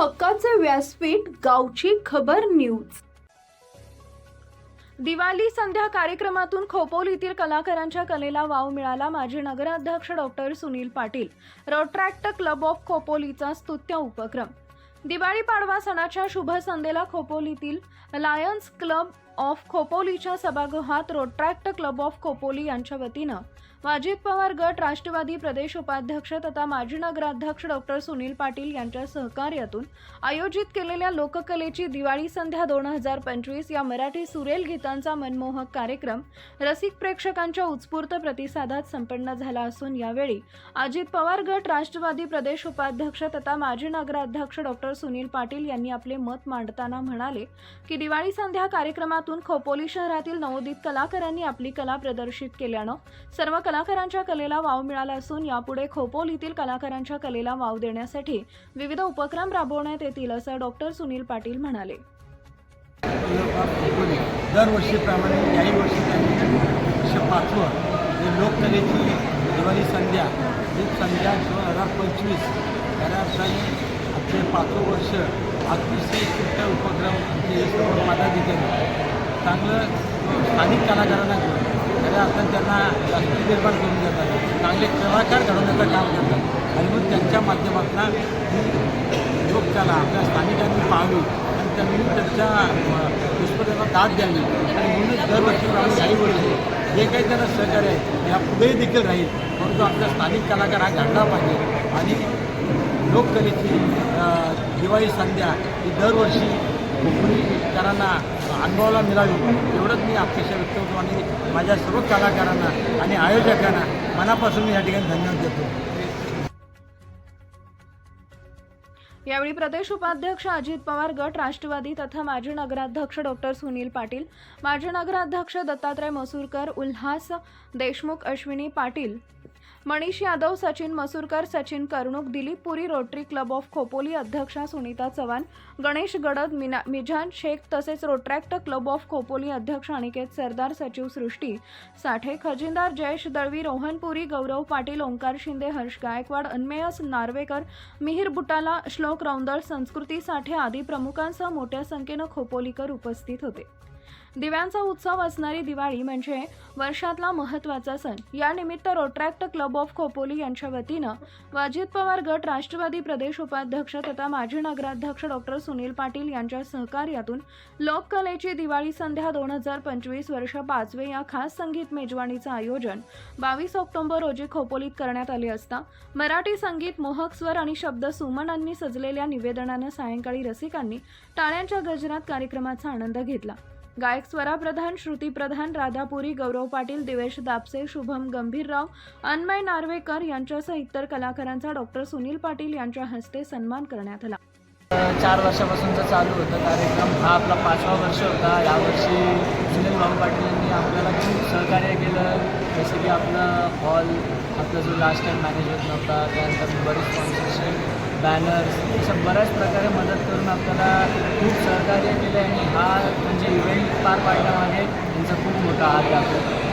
व्यासपीठ गावची खबर न्यूज. दिवाळी संध्या कार्यक्रमातून खोपोलीतील कलाकारांच्या कलेला वाव मिळाला माजी नगराध्यक्ष doctor Sunil Patil. Rotaract Club of खोपोलीचा स्तुत्य उपक्रम. दिवाळी पाडवा सणाच्या शुभ संध्येला खोपोलीतील लायन्स क्लब ऑफ खोपोलीच्या सभागृहात रोट्रॅक्ट क्लब ऑफ खोपोली यांच्या वतीनं अजित पवार गट राष्ट्रवादी प्रदेश उपाध्यक्ष तथा माजी नगराध्यक्ष डॉक्टर सुनील पाटील यांच्या सहकार्यातून आयोजित केलेल्या लोककलेची दिवाळी संध्या दोन हजार पंचवीस या मराठी सुरेल गीतांचा मनमोहक कार्यक्रम रसिक प्रेक्षकांच्या उत्स्फूर्त प्रतिसादात संपन्न झाला असून यावेळी अजित पवार गट राष्ट्रवादी प्रदेश उपाध्यक्ष तथा माजी नगराध्यक्ष डॉक्टर सुनील पाटील यांनी आपले मत मांडताना म्हणाले की दिवाळी संध्या कार्यक्रमातून खोपोली शहरातील नवोदित कलाकारांनी आपली कला प्रदर्शित केल्यानं सर्व कलाकारांच्या कलेला वाव मिळाला असून यापुढे खोपोलीतील कलाकारांच्या कलेला वाव देण्यासाठी विविध उपक्रम राबवण्यात येतील असं डॉक्टर सुनील पाटील म्हणाले. दरवर्षीप्रमाणे याही वर्षी त्यांनी पाचवं जे लोककलेची दिवाळी संध्या ही संध्या दोन हजार पंचवीस या अर्थाने आमचे पाचवं वर्ष अतिशय सुट्ट उपक्रम आमचे हे सर्व पदाधिकारी चांगलं स्थानिक कलाकारांना घेऊन खऱ्या अर्थात त्यांना राष्ट्रीय निर्माण करून देतात. चांगले कलाकार घडवण्याचं काम करतात. आणि मग त्यांच्या माध्यमातून ही लोककला आपल्या स्थानिकांनी पाहावी आणि त्यांनी त्यांच्या पुष्पतेला दाद द्यावी. आणि म्हणूनच दरवर्षी याही वर्षी जे काही त्यांना सहकार्य आहे या पुढेही देखील राहील. परंतु आपला स्थानिक कलाकार हा घडला पाहिजे. आणि लोककलेची दिवाळी संध्या ही दरवर्षी कोकणीकरांना अनुभवाला मिळावी एवढंच मी अपेक्षा व्यक्त करतो आणि माझ्या सर्व कलाकारांना आणि आयोजकांना मनापासून मी या ठिकाणी धन्यवाद देतो. यावेळी प्रदेश उपाध्यक्ष अजित पवार गट राष्ट्रवादी तथा माजी नगराध्यक्ष डॉक्टर सुनील पाटील माजी नगराध्यक्ष Dattatray Masurkar Ulhas Deshmukh Ashwini Patil Manish Yadav Sachin Masurkar Sachin Karnuk Dilip Puri Rotary Club of Khopoli अध्यक्षा सुनीता चव्हाण गणेश गडद मिना मिझान शेख तसेच रोट्रॅक्ट क्लब ऑफ खोपोली अध्यक्ष अनिकेत सरदार सचिव सृष्टी साठे खजिनदार जयेश दळवी रोहन पुरी गौरव पाटील ओंकार शिंदे हर्ष गायकवाड अन्मेयस नार्वेकर मिहीर बुटाला श्लोक रौंदळ संस्कृती साठे आदी प्रमुखांसह मोठ्या संख्येनं खोपोलीकर उपस्थित होते. दिव्यांचा उत्सव असणारी दिवाळी म्हणजे वर्षातला महत्त्वाचा सण. यानिमित्त रोट्रॅक्ट क्लब ऑफ खोपोली यांच्या वतीनं वाजित अजित पवार गट राष्ट्रवादी प्रदेश उपाध्यक्ष तथा माजी नगराध्यक्ष डॉक्टर सुनील पाटील यांच्या सहकार्यातून लोककलेची दिवाळी संध्या दोन हजार पंचवीस वर्ष पाचवे या खास संगीत मेजवानीचं आयोजन बावीस ऑक्टोबर रोजी खोपोलीत करण्यात आले असता मराठी संगीत मोहक स्वर आणि शब्द सुमनांनी सजलेल्या निवेदनानं सायंकाळी रसिकांनी टाळ्यांच्या गजरात कार्यक्रमाचा आनंद घेतला. गायक स्वराप्रधान श्रुतीप्रधान राधापुरी गौरव पाटील दिवेश दापसे शुभम गंभीरराव अन्मय नार्वेकर यांच्यासह इतर कलाकारांचा डॉक्टर सुनील पाटील यांच्या हस्ते सन्मान करण्यात आला. चार वर्षापासूनचा चालू होता कार्यक्रम हा आपला पाचवा वर्ष होता. यावर्षी सुनील भाऊ पाटील यांनी आपल्याला खूप सहकार्य केलं. जसं की आपलं हॉल आपला जो लास्ट टाईम मॅनेज होत नव्हता त्यानंतर बरेच स्पॉन्सरशिप बॅनर्स अशा बऱ्याच प्रकारे मदत करून आपल्याला खूप सहकार्य केलं. आणि हा म्हणजे इव्हेंट पार पाडण्यामध्ये त्यांचा खूप मोठा हात लागतो